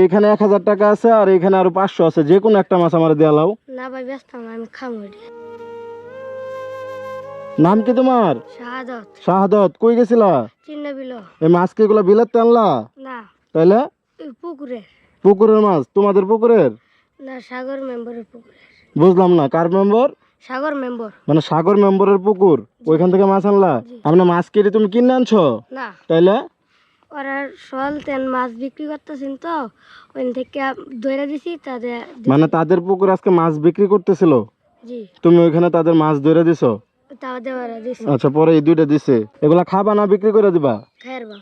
এখানে এক হাজার টাকা আছে আর এখানে আরও পাঁচশো আছে। যে কোনো একটা মাছ আমার দেওয়া লাও। না ভাই ব্যস্ত আমি খামো নাম কি তোমার? শাহাদত। শাহাদত কই গেছিলা? চিন্ন বিল এই মাছ কি এগুলো বিলাতে আনলা? না। তাইলে? এই পুকুরের পুকুরের মাছ তোমাদের পুকুরের? না সাগর মেম্বরের পুকুরের বুঝলাম না কার মেম্বার? সাগর মেম্বর। মানে সাগর মেম্বরের পুকুর ওইখান থেকে মাছ আনলা? আমরা মাছ কেটে তুমি কিনে আনছো? না। তাইলে? ওরা সল তেন মাছ বিক্রি করতেছেন তো ওইখান থেকে ধরে দিছি তাদের মানে তাদের পুকুর আজকে মাছ বিক্রি করতেছিল? জি। তুমি ওইখানে তাদের মাছ ধরে দিছো? আচ্ছা পরে এই দুইটা দিছে। এগুলা খাবা না বিক্রি করে দিবা? খায়ের বা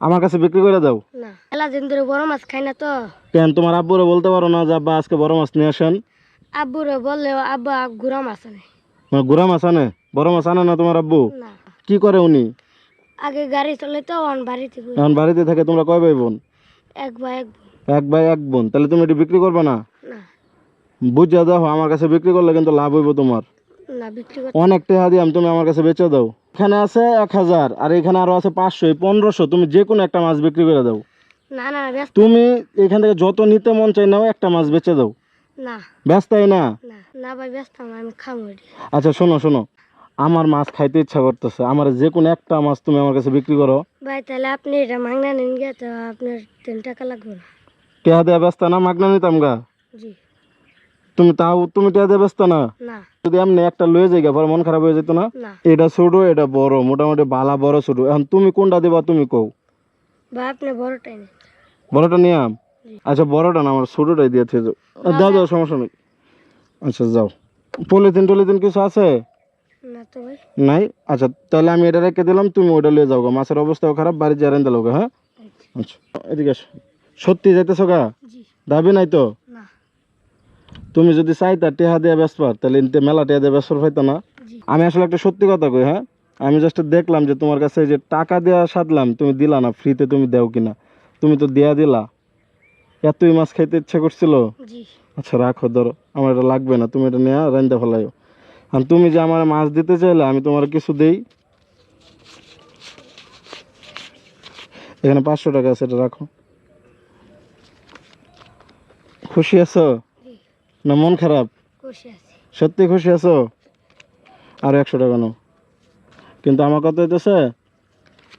আমার কাছে বিক্রি করে দাও। না। এলা দিন ধরে বড় মাছ খাই না তো। কেন তোমার আব্বুরে বলতে পারো না যে আব্বা আজকে বড় মাছ নিয়ে আসেন? আব্বুরে বললে আব্বা ঘুরা মাছ আনে। মানে গুড়া মাছ আনে? বড় মাছ আনে না তোমার আব্বু? না। কি করে উনি? আগে গাড়ি চলে তো অন বাড়িতে। এখন বাড়িতে থাকে তোমরা কয় ভাই বোন? এক বা এক বোন। এক ভাই এক বোন। তাহলে তুমি এটি বিক্রি করবে না? না। বুঝা দাও আমার কাছে বিক্রি করলে কিন্তু লাভ হইব তোমার। না বিক্রি করতে অনেক টাকা দিয়াম তুমি আমার কাছে বেচে দাও। এখানে আছে এক হাজার আর এখানে আরও আছে পাঁচশো পনেরোশো তুমি যে কোনো একটা মাছ বিক্রি করে দাও। না না ব্যস্ত তুমি এখান থেকে যত নিতে মন চাই নাও একটা মাছ বেচে দাও। না। ব্যস্তাই না? না না ভাই ব্যস্ত না, আমি খামো আচ্ছা শোনো শোনো। আমার মাছ খাইতে ইচ্ছা করতেছে। আমার যে কোনো একটা মাছ তুমি আমার কাছে বিক্রি করো। ভাই তাহলে আপনি এটা মাংনা নিন গে তো আপনার তিন টাকা লাগবে। না টেহা দেয়া ব্যস্ত না মাগনা নিতাম গা? জি। তুমি তাও তুমি টেহা দেয়া ব্যস্ত না? না। যদি এমনি একটা লয়ে যাই পরে মন খারাপ হয়ে যেত না? এটা ছোট এটা বড় মোটামুটি বালা বড় ছোট। এখন তুমি কোনটা দেবা তুমি কও। ভাই আপনি বড়টাই নিন। বড়টা নিয়ে আম? আচ্ছা বড়টা না আমার ছোটটাই দিয়ে থেকে দাও দাও সমস্যা নেই। আচ্ছা যাও। পলিথিন টলিথিন কিছু আছে? নাই? আচ্ছা তাহলে আমি এটা রেখে দিলাম তুমি ওটা লিয়ে যাও মাছের অবস্থাও খারাপ বাড়ি যা রেন্দে লোক হ্যাঁ? আচ্ছা। এদিকে আসো সত্যি যাইতেছো গা? দাবি নাই তো? তুমি যদি চাই চাইতা টেহা দিয়ে বেসপার তাহলে মেলা টেহা দিয়ে বেসপার পাইতো না। আমি আসলে একটা সত্যি কথা কই হ্যাঁ? আমি জাস্ট দেখলাম যে তোমার কাছে যে টাকা দেওয়া সাধলাম তুমি দিলা না ফ্রিতে তুমি দেও কিনা। তুমি তো দেয়া দিলা। এতই মাছ খাইতে ইচ্ছা করছিল? আচ্ছা রাখো ধরো। আমার এটা লাগবে না তুমি এটা নিয়ে রান্দা ফেলাইও। আর তুমি যে আমার মাছ দিতে চাইলে আমি তোমার কিছু দেই। এখানে পাঁচশো টাকা আছে এটা রাখো। খুশি আছো? না মন খারাপ? সত্যি খুশি আছো? আর একশো টাকা নাও। কিন্তু আমার কথা হইতেছে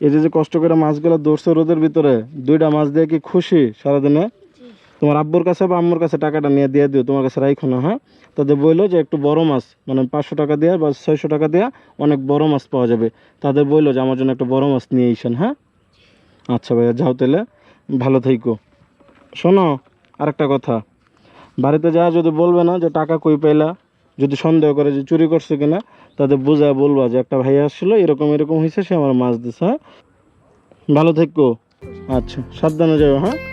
এই যে যে কষ্ট করে মাছগুলো দৌড়ছে রোদের ভিতরে দুইটা মাছ দিয়ে কি খুশি সারাদিনে? তোমার আব্বুর কাছে বা আম্মুর কাছে টাকাটা নিয়ে দিয়ে দিও, তোমার কাছে রাখো না হ্যাঁ? তাদের বলল যে একটু বড় মাছ মানে পাঁচশো টাকা দেওয়া বা ছয়শো টাকা দেওয়া অনেক বড় মাছ পাওয়া যাবে। তাদের বলল যে আমার জন্য একটা বড় মাছ নিয়ে এসেন হ্যাঁ? আচ্ছা ভাইয়া, যাও তাহলে, ভালো থাইকো। শোনো, আরেকটা কথা। বাড়িতে যা যদি বলবে না যে টাকা কই পাইলা, যদি সন্দেহ করে যে চুরি করছে কিনা, তাদের বোঝা বলবা যে একটা ভাইয়া আসছিল, এরকম এরকম হয়েছে সে আমার মাছ দিছে হ্যাঁ? ভালো থাকো আচ্ছা সাবধানে যাও হ্যাঁ?